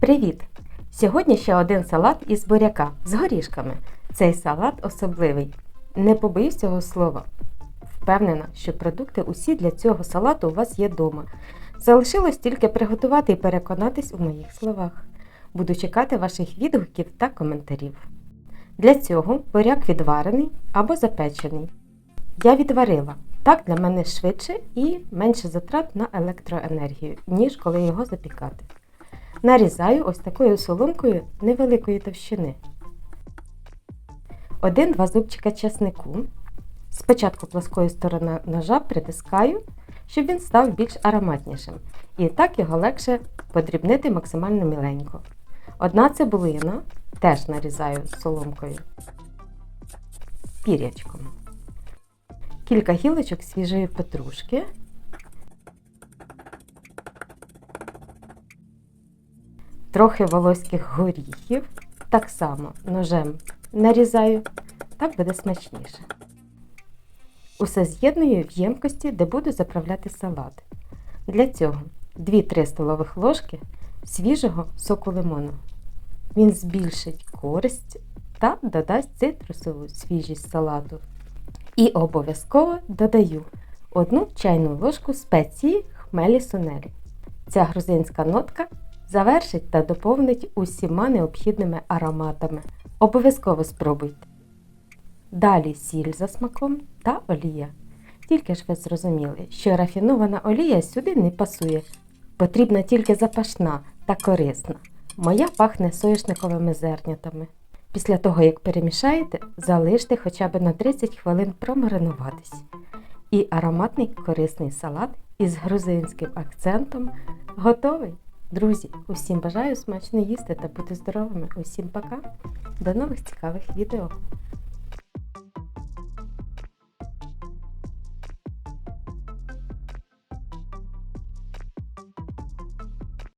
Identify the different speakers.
Speaker 1: Привіт! Сьогодні ще один салат із буряка з горішками. Цей салат особливий. Не побоюсь цього слова. Впевнена, що продукти усі для цього салату у вас є вдома. Залишилось тільки приготувати і переконатись у моїх словах. Буду чекати ваших відгуків та коментарів. Для цього буряк відварений або запечений. Я відварила. Так для мене швидше і менше затрат на електроенергію, ніж коли його запікати. Нарізаю ось такою соломкою невеликої товщини. Один-два зубчика часнику. Спочатку плоскою стороною ножа притискаю, щоб він став більш ароматнішим. І так його легше подрібнити максимально міленько. Одна цибулина теж нарізаю соломкою. Пірячком. Кілька гілочок свіжої петрушки. Трохи волоських горіхів. Так само ножем нарізаю, так буде смачніше. Усе з'єдную в ємкості, де буду заправляти салат. Для цього 2-3 столових ложки свіжого соку лимону. Він збільшить користь та додасть цитрусову свіжість салату. І обов'язково додаю 1 чайну ложку спеції хмелі сунелі. Ця грузинська нотка завершить та доповнить усіма необхідними ароматами. Обов'язково спробуйте. Далі сіль за смаком та олія. Тільки ж ви зрозуміли, що рафінована олія сюди не пасує. Потрібна тільки запашна та корисна. Моя пахне соняшниковими зернятами. Після того, як перемішаєте, залиште хоча б на 30 хвилин промаринуватись. І ароматний корисний салат із грузинським акцентом готовий. Друзі, усім бажаю смачно їсти та бути здоровими. Усім пока. До нових цікавих відео!